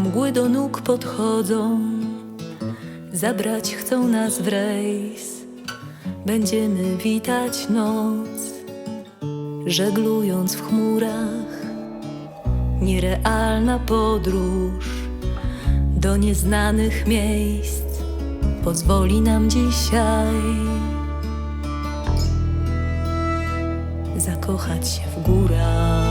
Anioły do nóg podchodzą, zabrać chcą nas w rejs. Będziemy witać noc, żeglując w chmurach. Nierealna podróż do nieznanych miejsc pozwoli nam dzisiaj zakochać się w górach.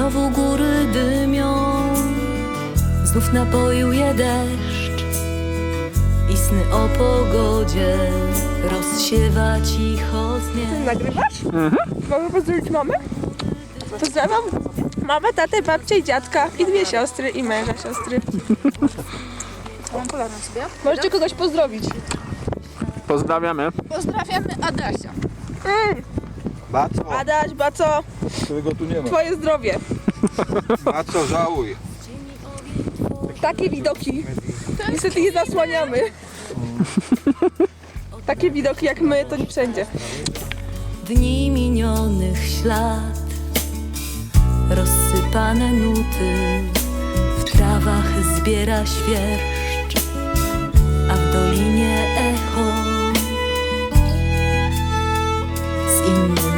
Znowu góry dymią, znów napojuje deszcz i sny o pogodzie rozsiewa cicho zmierzch. Nagrywasz? Mogę pozdrowić mamę? Pozdrawiam mamę, tatę, babcię i dziadka i dwie siostry i męża siostry. Mam polarną sobie. Możecie kogoś pozdrowić. Pozdrawiamy. Pozdrawiamy Adasia. Baco, Adaś, Baco, którego tu nie ma. twoje zdrowie. Baco, żałuj. Takie widoki niestety nie zasłaniamy. Takie widoki jak my to nie wszędzie. Dni minionych ślad, rozsypane nuty, w trawach zbiera świerszcz, a w dolinie echo z innym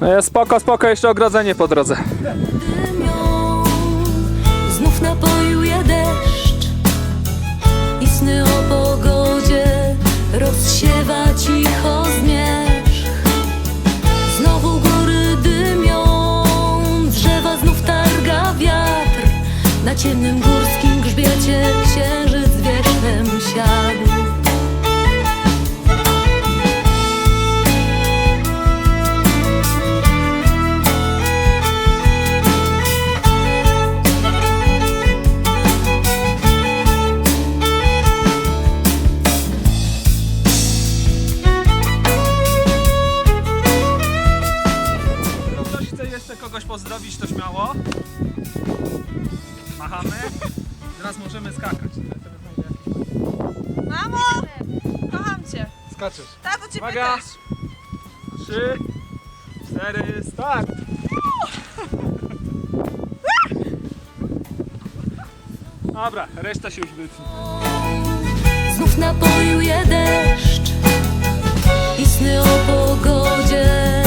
No spoko, spoko, jeszcze ogrodzenie po drodze. znów napoił deszcz i sny o pogodzie rozsiewa cicho zmierzch. Znowu góry dymią, drzewa znów targa wiatr. Na ciemnym górskim grzbiecie śmiało. Machamy. Teraz możemy skakać. Mamo! Kocham cię! Skaczesz. Tato cię Uwaga. pytasz! Trzy, cztery, start! Dobra, reszta się już wytnie. Znów napoił deszcz i sny o pogodzie